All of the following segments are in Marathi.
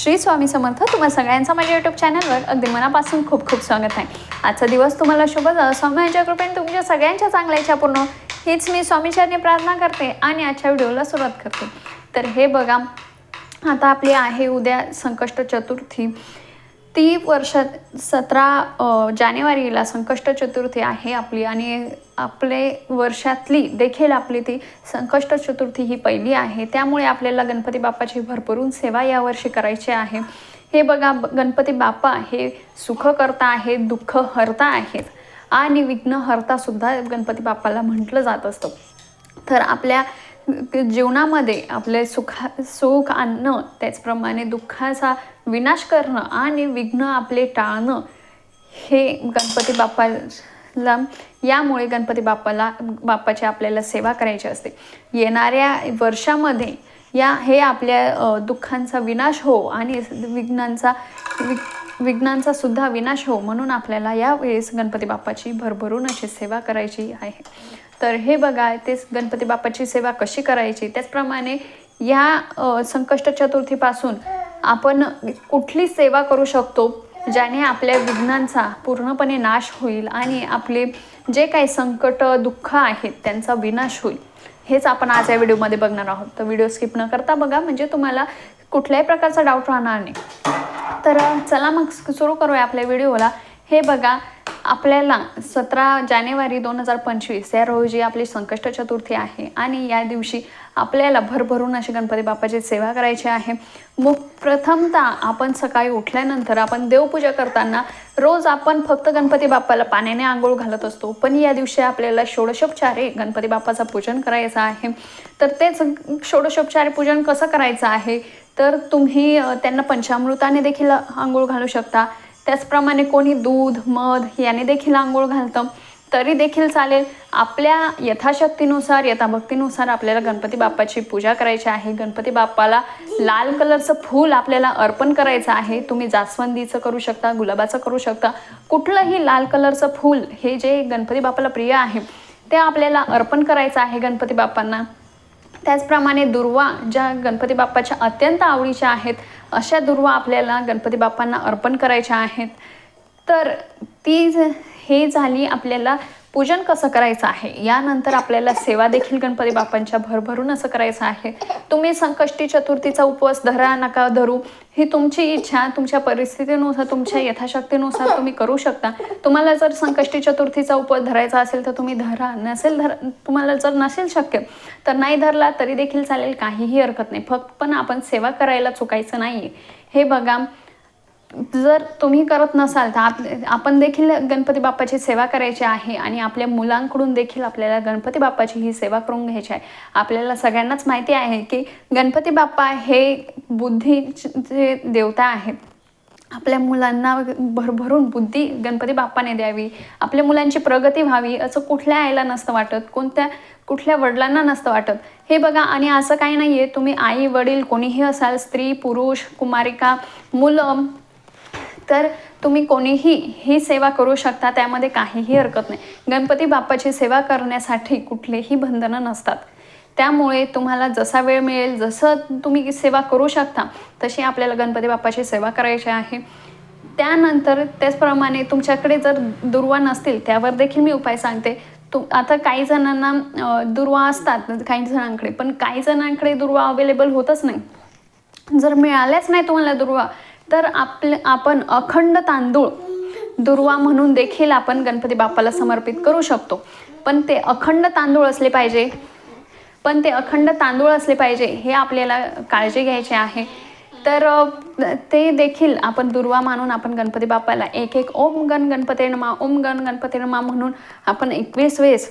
श्री स्वामी समर्थ तुम्हा सगळ्यांचं माझ्या यूट्यूब चॅनलवर अगदी मनापासून खूप खूप स्वागत आहे. आजचा दिवस तुम्हाला शुभ जा स्वामीच्या कृपेने तुमच्या सगळ्यांच्या चांगल्या इच्छा पूर्ण हीच मी स्वामीचरणी प्रार्थना करते आणि आजच्या व्हिडिओला सुरुवात करते. तर हे बघा आता आपली आहे उद्या संकष्ट चतुर्थी. ती वर्षात सतरा जानेवारीला संकष्ट चतुर्थी आहे आपली आणि आपले वर्षातली देखील आपली ती संकष्ट चतुर्थी ही पहिली आहे. त्यामुळे आपल्याला गणपती बाप्पाची भरभरून सेवा यावर्षी करायची आहे. हे बघा गणपती बाप्पा हे सुख करता आहेत दुःख हरता आहेत आणि विघ्न सुद्धा गणपती बाप्पाला म्हटलं जात असतं. तर आपल्या जीवनामध्ये आपले सुखा सुख आणणं त्याचप्रमाणे दुःखाचा विनाश करणं आणि विघ्न आपले टाळणं हे गणपती बाप्पाला यामुळे गणपती बाप्पाला बाप्पाची आपल्याला सेवा करायची असते. येणाऱ्या वर्षामध्ये या हे आपल्या दुःखांचा विनाश हो आणि विघ्नांचा वि विघ्नांचा सुद्धा विनाश हो म्हणून आपल्याला यावेळेस गणपती बाप्पाची भरभरून अशी सेवा करायची आहे. तर हे बघा तेच गणपती बाप्पाची सेवा कशी करायची? त्याचप्रमाणे या संकष्ट चतुर्थीपासून आपण कुठली सेवा करू शकतो ज्याने आपल्या विघ्नांचा पूर्णपणे नाश होईल आणि आपले जे काही संकट दुःख आहेत त्यांचा विनाश होईल. हेच आपण आज या व्हिडिओमध्ये बघणार आहोत. तर व्हिडिओ स्किप न करता बघा म्हणजे तुम्हाला कुठल्याही प्रकारचा डाऊट राहणार नाही. तर चला मग सुरू करूया आपल्या व्हिडिओला. हे बघा आपल्याला सतरा जानेवारी दोन हजार पंचवीस या रोजी आपली संकष्ट चतुर्थी आहे आणि या दिवशी आपल्याला भरभरून अशी गणपती बाप्पाची सेवा करायची आहे. मग प्रथमतः आपण सकाळी उठल्यानंतर आपण देवपूजा करताना रोज आपण फक्त गणपती बाप्पाला पाण्याने आंघोळ घालत असतो. पण या दिवशी आपल्याला षोडशोपचारे गणपती बाप्पाचं पूजन करायचं आहे. तर तेच षोडशोपचारे पूजन कसं करायचं आहे? तर तुम्ही त्यांना पंचामृताने देखील आंघोळ घालू शकता. त्याचप्रमाणे कोणी दूध मध याने देखील आंघोळ घालतं. तरी देखील चालेल. आपल्या यथाशक्तीनुसार यथाभक्तीनुसार आपल्याला गणपती बाप्पाची पूजा करायची आहे. गणपती बाप्पाला लाल कलरचं फूल आपल्याला अर्पण करायचं आहे. तुम्ही जास्वंदीचं करू शकता गुलाबाचं करू शकता. कुठलंही लाल कलरचं फूल हे जे गणपती बाप्पाला प्रिय आहे ते आपल्याला अर्पण करायचं आहे गणपती बाप्पांना. त्याचप्रमाणे दुर्वा ज्या गणपती बाप्पाच्या अत्यंत आवडीच्या आहेत अशा दुर्वा आपल्याला गणपती बाप्पांना अर्पण करायच्या आहेत. तर ती हे झाली आपल्याला पूजन कसं करायचं आहे? यानंतर आपल्याला सेवा देखील गणपती बाप्पांच्या भरभरून असं करायचं आहे. तुम्ही संकष्टी चतुर्थीचा उपवास धरा नका धरू. ही तुमची इच्छा तुमच्या परिस्थितीनुसार तुमच्या यथाशक्तीनुसार तुम्ही करू शकता. तुम्हाला जर संकष्टी चतुर्थीचा उपवास धरायचा असेल तर तुम्ही धरा. नसेल धर तुम्हाला जर नसेल शक्य तर नाही धरला तरी देखील चालेल. काहीही हरकत नाही. फक्त पण आपण सेवा करायला चुकायचं नाही हे बघा जर तुम्ही करत नसाल तर आप आपण देखील गणपती बाप्पाची सेवा करायची आहे आणि आपल्या मुलांकडून देखील आपल्याला गणपती बाप्पाची ही सेवा करून घ्यायची आहे. आपल्याला सगळ्यांनाच माहिती आहे की गणपती बाप्पा हे बुद्धीचे देवता आहेत. आपल्या मुलांना भरभरून बुद्धी गणपती बाप्पाने द्यावी. आपल्या मुलांची प्रगती व्हावी असं कुठल्या आईला नसतं वाटत कोणत्या कुठल्या वडिलांना नसतं वाटत. हे बघा आणि असं काही नाही आहे तुम्ही आई वडील कोणीही असाल स्त्री पुरुष कुमारिका मुलं तर तुम्ही कोणीही ही सेवा करू शकता त्यामध्ये काहीही हरकत नाही. गणपती बाप्पाची सेवा करण्यासाठी कुठलेही बंधनं नसतात. त्यामुळे तुम्हाला जसा वेळ मिळेल जसं तुम्ही सेवा करू शकता तशी आपल्याला गणपती बाप्पाची सेवा करायची आहे. त्यानंतर त्याचप्रमाणे तुमच्याकडे जर दुर्वा नसतील त्यावर देखील मी उपाय सांगते. तू आता काही जणांना दुर्वा असतात काही जणांकडे पण काही जणांकडे दुर्वा अवेलेबल होतच नाही. जर मिळाल्याच नाही तुम्हाला दुर्वा तर आपले आपण अखंड तांदूळ दुर्वा म्हणून देखील आपण गणपती बाप्पाला समर्पित करू शकतो. पण ते अखंड तांदूळ असले पाहिजे. पण ते अखंड तांदूळ असले पाहिजे हे आपल्याला काळजी घ्यायची आहे. तर ते देखील आपण दुर्वा मानून आपण गणपती बाप्पाला एक एक ओम गण गणपती नमा ओम गण गणपती नमा म्हणून आपण एकवीस वेळेस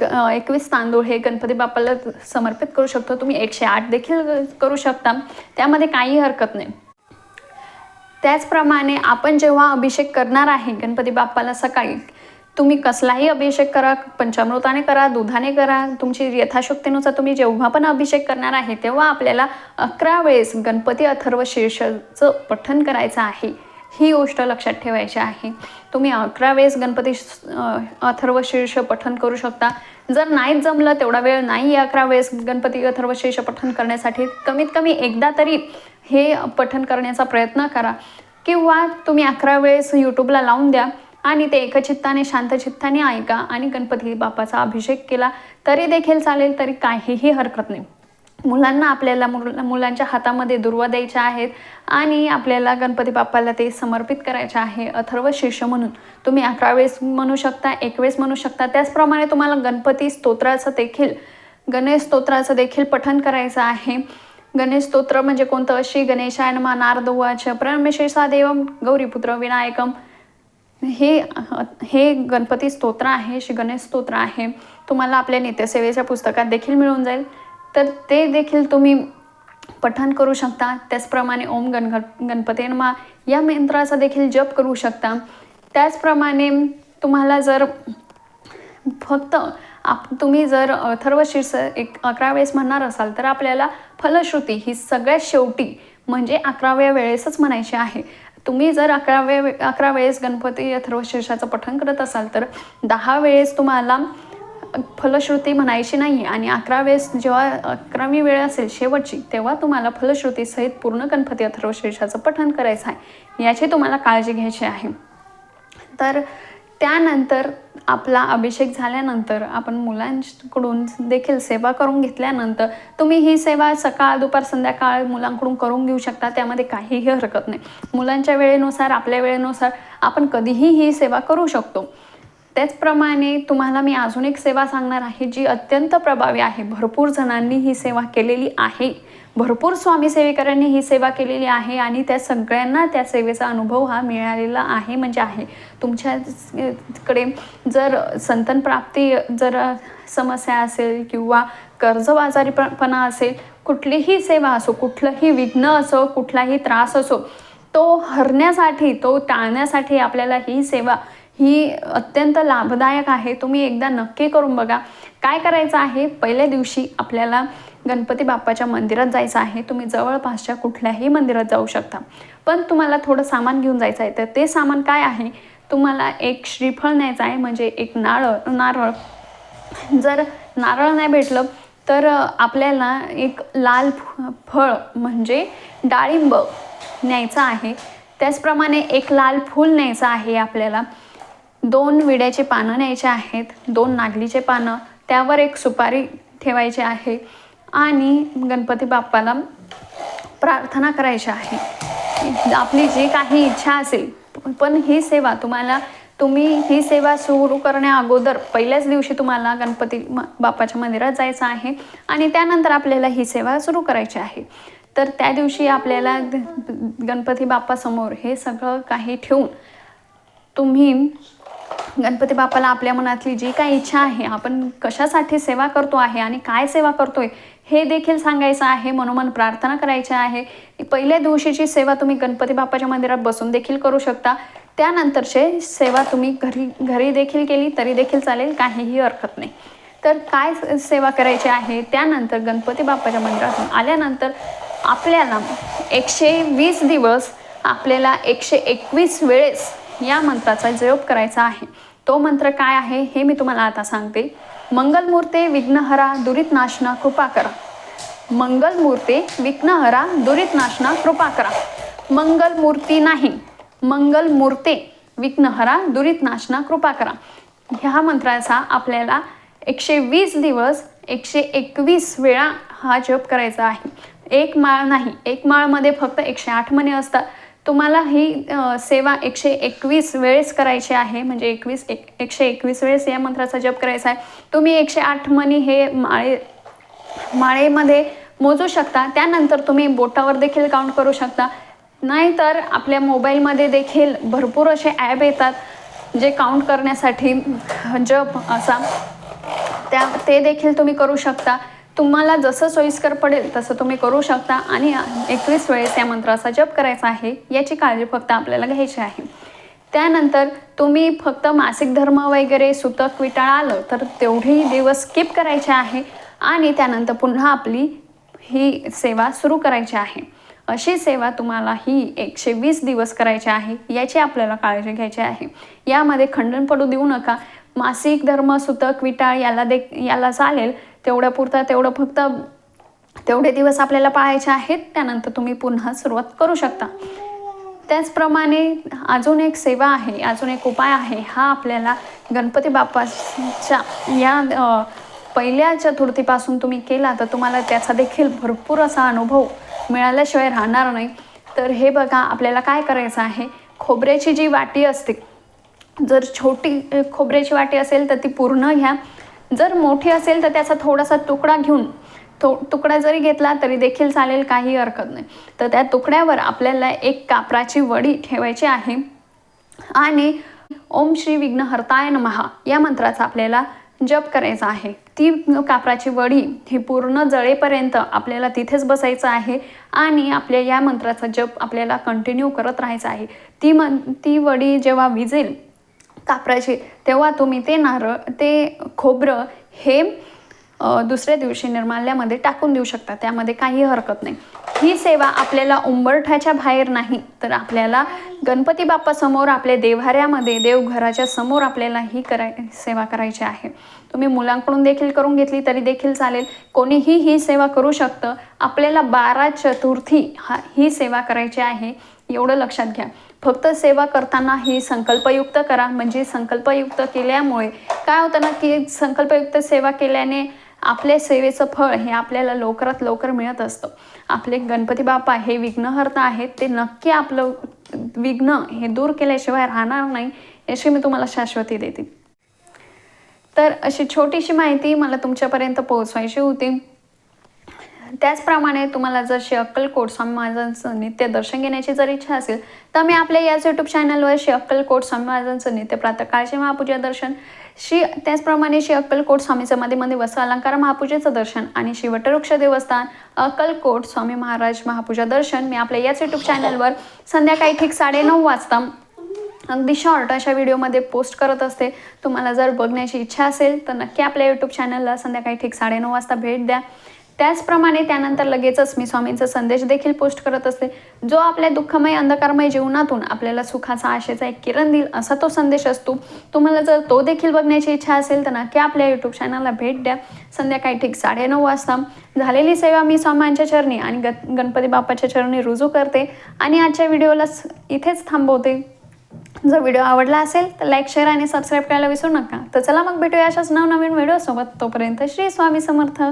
ग एकवीस तांदूळ हे गणपती बाप्पाला समर्पित करू शकतो. तुम्ही एकशे आठ देखील करू शकता. त्यामध्ये काही हरकत नाही. त्याचप्रमाणे आपण जेव्हा अभिषेक करणार आहे गणपती बाप्पाला सकाळी तुम्ही कसलाही अभिषेक करा पंचामृताने करा दुधाने करा तुमची यथाशक्तीनुसार तुम्ही जेव्हा पण अभिषेक करणार आहे तेव्हा आपल्याला अकरा वेळेस गणपती अथर्व शीर्षचं पठण करायचं आहे. ही गोष्ट लक्षात ठेवायची आहे. तुम्ही अकरा वेळेस गणपती अथर्व शीर्ष पठण करू शकता. जर नाहीच जमलं तेवढा वेळ नाही अकरा वेळेस गणपती अथर्व शीर्ष पठण करण्यासाठी. कमीत कमी एकदा तरी हे पठन करण्याचा प्रयत्न करा. किंवा तुम्ही अकरा वेळेस यूट्यूबला लावून द्या आणि ते एकचित्ताने शांतचित्ताने ऐका आणि गणपती बाप्पाचा अभिषेक केला तरी देखील चालेल तरी काहीही हरकत नाही. मुलांना आपल्याला मुल मुलांच्या हातामध्ये दुर्वा द्यायच्या आहेत आणि आपल्याला गणपती बाप्पाला ते समर्पित करायचे आहे अथर्व शिष्य म्हणून. तुम्ही अकरा वेळेस म्हणू शकता एक वेळेस म्हणू शकता त्याचप्रमाणे तुम्हाला गणपती स्तोत्राचं देखील गणेश स्तोत्राचं देखील पठन करायचं आहे. गणेश स्तोत्र म्हणजे कोणतं? श्री गणेशाय नमा नारदवाच परमेशेषा देवम गौरीपुत्र विनायकम. हे हे गणपती स्तोत्र आहे श्री गणेश स्तोत्र आहे. तुम्हाला आपल्या नित्यसेवेच्या पुस्तकात देखील मिळून जाईल. तर ते देखील तुम्ही पठण करू शकता. त्याचप्रमाणे ओम गण गणपती नमा या मंत्राचा देखील जप करू शकता. त्याचप्रमाणे तुम्हाला जर फक्त आप तुम्ही जर अथर्व शीर्ष एक अकरा वेळेस म्हणणार असाल तर आपल्याला फलश्रुती ही सगळ्यात शेवटी म्हणजे अकराव्या वेळेसच म्हणायची आहे. तुम्ही जर अकराव्या वे अकरा वेळेस गणपती अथर्व शीर्षाचं पठण करत असाल तर दहा वेळेस तुम्हाला फलश्रुती म्हणायची नाही आणि अकरा वेळेस जेव्हा अकरावी वेळ असेल शेवटची तेव्हा तुम्हाला फलश्रुतीसहित पूर्ण गणपती अथर्व शीर्षाचं पठण करायचं आहे. याची तुम्हाला काळजी घ्यायची आहे. तर त्यानंतर आपला अभिषेक झाल्यानंतर आपण मुलांकडून देखील सेवा करून घेतल्यानंतर तुम्ही ही सेवा सकाळ दुपार संध्याकाळ मुलांकडून करून घेऊ शकता. त्यामध्ये काहीही हरकत नाही. मुलांच्या वेळेनुसार आपल्या वेळेनुसार आपण कधीही ही सेवा करू शकतो. त्याचप्रमाणे तुम्हाला मी अजून एक सेवा सांगणार आहे जी अत्यंत प्रभावी आहे. भरपूर जणांनी ही सेवा केलेली आहे. भरपूर स्वामी सेवेकरांनी ही सेवा केलेली आहे आणि त्या सगळ्यांना त्या सेवेचा अनुभव हा मिळालेला आहे म्हणजे आहे. तुमच्याकडे जर संतन प्राप्ती जर समस्या असेल किंवा कर्जबाजारीपणा असेल कुठलीही सेवा असो कुठलंही विघ्न असो कुठलाही त्रास असो तो हरण्यासाठी तो टाळण्यासाठी आपल्याला ही सेवा ही अत्यंत लाभदायक आहे. तुम्ही एकदा नक्की करून बघा. काय करायचं आहे? पहिल्या दिवशी आपल्याला गणपती बाप्पाच्या मंदिरात जायचं आहे. तुम्ही जवळपासच्या कुठल्याही मंदिरात जाऊ शकता. पण तुम्हाला थोडं सामान घेऊन जायचं आहे. तर ते सामान काय आहे? तुम्हाला एक श्रीफळ न्यायचं आहे. म्हणजे एक नारळ नारळ. जर नारळ नाही भेटलं तर आपल्याला एक लाल फळ म्हणजे डाळिंब न्यायचं आहे. त्याचप्रमाणे एक लाल फूल न्यायचं आहे आपल्याला. दोन विड्याचे पानं न्यायचे आहेत दोन नागलीचे पानं त्यावर एक सुपारी ठेवायची आहे आणि गणपती बाप्पाला प्रार्थना करायची आहे. आपली जी काही इच्छा असेल पण ही सेवा तुम्हाला तुम्ही ही सेवा सुरू करण्या अगोदर पहिल्याच दिवशी तुम्हाला गणपती बाप्पाच्या मंदिरात जायचं आहे आणि त्यानंतर आपल्याला ही सेवा सुरू करायची आहे. तर त्या दिवशी आपल्याला गणपती बाप्पासमोर हे सगळं काही ठेवून तुम्ही गणपती बाप्पाला आपल्या मनातली जी काही इच्छा आहे आपण कशासाठी सेवा करतो आहे आणि काय सेवा करतोय हे देखील सांगायचं आहे मनोमन प्रार्थना करायची आहे. पहिल्या दिवशीची सेवा तुम्ही गणपती बाप्पाच्या मंदिरात बसून देखील करू शकता. त्यानंतरचे सेवा तुम्ही घरी घरी देखील केली तरी देखील चालेल काहीही हरकत नाही. तर काय सेवा करायची आहे त्यानंतर गणपती बाप्पाच्या मंदिरातून आल्यानंतर आपल्याला एकशे वीस दिवस आपल्याला एकशे एकवीस वेळेस या मंत्राचा जप करायचा आहे. तो मंत्र काय आहे हे मी तुम्हाला आता सांगते. मंगलमूर्ते विघ्नहरा दुरित नाशना कृपा करा. मंगलमूर्ते विघ्नहरा दुरित नाशना कृपा करा. मंगलमूर्ती नाही मंगलमूर्ते विघ्नहरा दुरित नाशना कृपा करा. ह्या मंत्राचा आपल्याला एकशे वीस दिवस एकशे एकवीस वेळा हा जप करायचा आहे. एक माळ नाही एक माळमध्ये फक्त एकशे आठ मने असतात. तुम्हाला ही सेवा एकशे एकवीस वेळेस करायची आहे म्हणजे एकवीस एक एकशे एकवीस वेळेस या मंत्राचा जप करायचा आहे. तुम्ही एकशे आठ मनी हे माळे माळेमध्ये मोजू शकता. त्यानंतर तुम्ही बोटावर देखील काउंट करू शकता. नाहीतर आपल्या मोबाईलमध्ये देखील भरपूर असे ॲप येतात जे काउंट करण्यासाठी जप असा. त्या ते देखील तुम्ही करू शकता. तुम्हाला जसं सोयीस्कर पडेल तसं तुम्ही करू शकता. आणि एकवीस वेळेस या मंत्राचा जप करायचा आहे याची काळजी फक्त आपल्याला घ्यायची आहे. त्यानंतर तुम्ही फक्त मासिक धर्म वगैरे सुतक विटाळ आलं तर तेवढी दिवस स्किप करायचे आहे. आणि त्यानंतर पुन्हा आपली ही सेवा सुरू करायची आहे. अशी सेवा तुम्हाला ही एकशे वीस दिवस करायची आहे याची आपल्याला काळजी घ्यायची आहे. यामध्ये खंडन पडू देऊ नका. मासिक धर्म सुतक विटाळ याला दे याला चालेल. तेवढ्या पुरता तेवढं फक्त तेवढे दिवस आपल्याला पाळायचे आहेत त्यानंतर तुम्ही पुन्हा सुरुवात करू शकता. त्याचप्रमाणे अजून एक सेवा आहे अजून एक उपाय आहे हा आपल्याला गणपती बाप्पाच्या या पहिल्या चतुर्थीपासून तुम्ही केला तर तुम्हाला त्याचा देखील भरपूर असा अनुभव मिळाल्याशिवाय राहणार नाही. तर हे बघा आपल्याला काय करायचं आहे? खोबऱ्याची जी वाटी असते जर छोटी खोबऱ्याची वाटी असेल तर ती पूर्ण घ्या जर मोठी असेल तर त्याचा थोडासा तुकडा घेऊन तो तुकडा जरी घेतला तरी देखील चालेल काही हरकत नाही. तर त्या तुकड्यावर आपल्याला एक कापराची वडी ठेवायची आहे. आणि ओम श्री विघ्नहर्ताय नमहा या मंत्राचा आपल्याला जप करायचा आहे. ती कापराची वडी ही पूर्ण जळेपर्यंत आपल्याला तिथेच बसायचं आहे आणि आपल्या या मंत्राचा जप आपल्याला कंटिन्यू करत राहायचा आहे. ती मन ती वडी जेव्हा विजेल कापराची. तेव्हा तुम्ही ते नारळ ते खोबरं हे दुसऱ्या दिवशी निर्माल्यामध्ये टाकून देऊ शकता. त्यामध्ये काही हरकत नाही. ही सेवा आपल्याला उंबरठ्याच्या बाहेर नाही तर आपल्याला गणपती बाप्पासमोर आपल्या देव्हाऱ्यामध्ये देवघराच्या समोर आपल्याला ही कराय सेवा करायची आहे. तुम्ही मुलांकडून देखील करून घेतली तरी देखील चालेल. कोणीही ही सेवा करू शकतं. आपल्याला बारा चतुर्थी हा ही सेवा करायची आहे एवढं लक्षात घ्या. फक्त सेवा करताना ही संकल्पयुक्त करा. म्हणजे संकल्पयुक्त केल्यामुळे काय होतं ना की संकल्पयुक्त सेवा केल्याने आपल्या सेवेचं फळ हे आपल्याला लवकरात लवकर मिळत असतं. आपले गणपती बाप्पा हे विघ्नहर्ता आहेत. ते नक्की आपलं विघ्न हे दूर केल्याशिवाय राहणार नाही याची मी तुम्हाला शाश्वती देते. तर अशी छोटीशी माहिती मला तुमच्यापर्यंत पोहोचवायची होती. त्याचप्रमाणे तुम्हाला जर श्री अक्कलकोट स्वामी महाराजांचं नित्य दर्शन घेण्याची जर इच्छा असेल तर मी आपल्या याच यूट्यूब चॅनलवर श्री अक्कलकोट स्वामी महाराजांचं नित्य प्रातकाळचे महापूजा दर्शन श्री त्याचप्रमाणे श्री अक्कलकोट स्वामी समाधीमध्ये वस्त्र अलंकार महापूजेचं दर्शन आणि श्री वटवृक्ष देवस्थान अक्कलकोट स्वामी महाराज महापूजा दर्शन मी आपल्या याच यूट्यूब चॅनलवर संध्याकाळी ठीक साडेनऊ वाजता अगदी शॉर्ट अशा व्हिडिओमध्ये पोस्ट करत असते. तुम्हाला जर बघण्याची इच्छा असेल तर नक्की आपल्या यूट्यूब चॅनलला संध्याकाळी ठीक साडेनऊ वाजता भेट द्या. त्याचप्रमाणे त्यानंतर लगेचच मी स्वामींचा संदेश देखील पोस्ट करत असते. जो आपल्या दुःखमय अंधकारमय जीवनातून आपल्याला सुखाचा आशेचा एक किरण देईल असा तो संदेश असतो. तुम्हाला जर तो देखील बघण्याची इच्छा असेल तर नक्की आपल्या यूट्यूब चॅनलला भेट द्या. संध्याकाळी ठीक साडेनऊ वाजता झालेली सेवा मी स्वामींच्या चरणी आणि ग गणपती बाप्पाच्या चरणी रुजू करते आणि आजच्या व्हिडिओला इथेच थांबवते. जर व्हिडिओ आवडला असेल तर लाईक शेअर आणि सबस्क्राईब करायला विसरू नका. तर चला मग भेटूया अशाच नवनवीन व्हिडिओसोबत. तोपर्यंत श्री स्वामी समर्थ.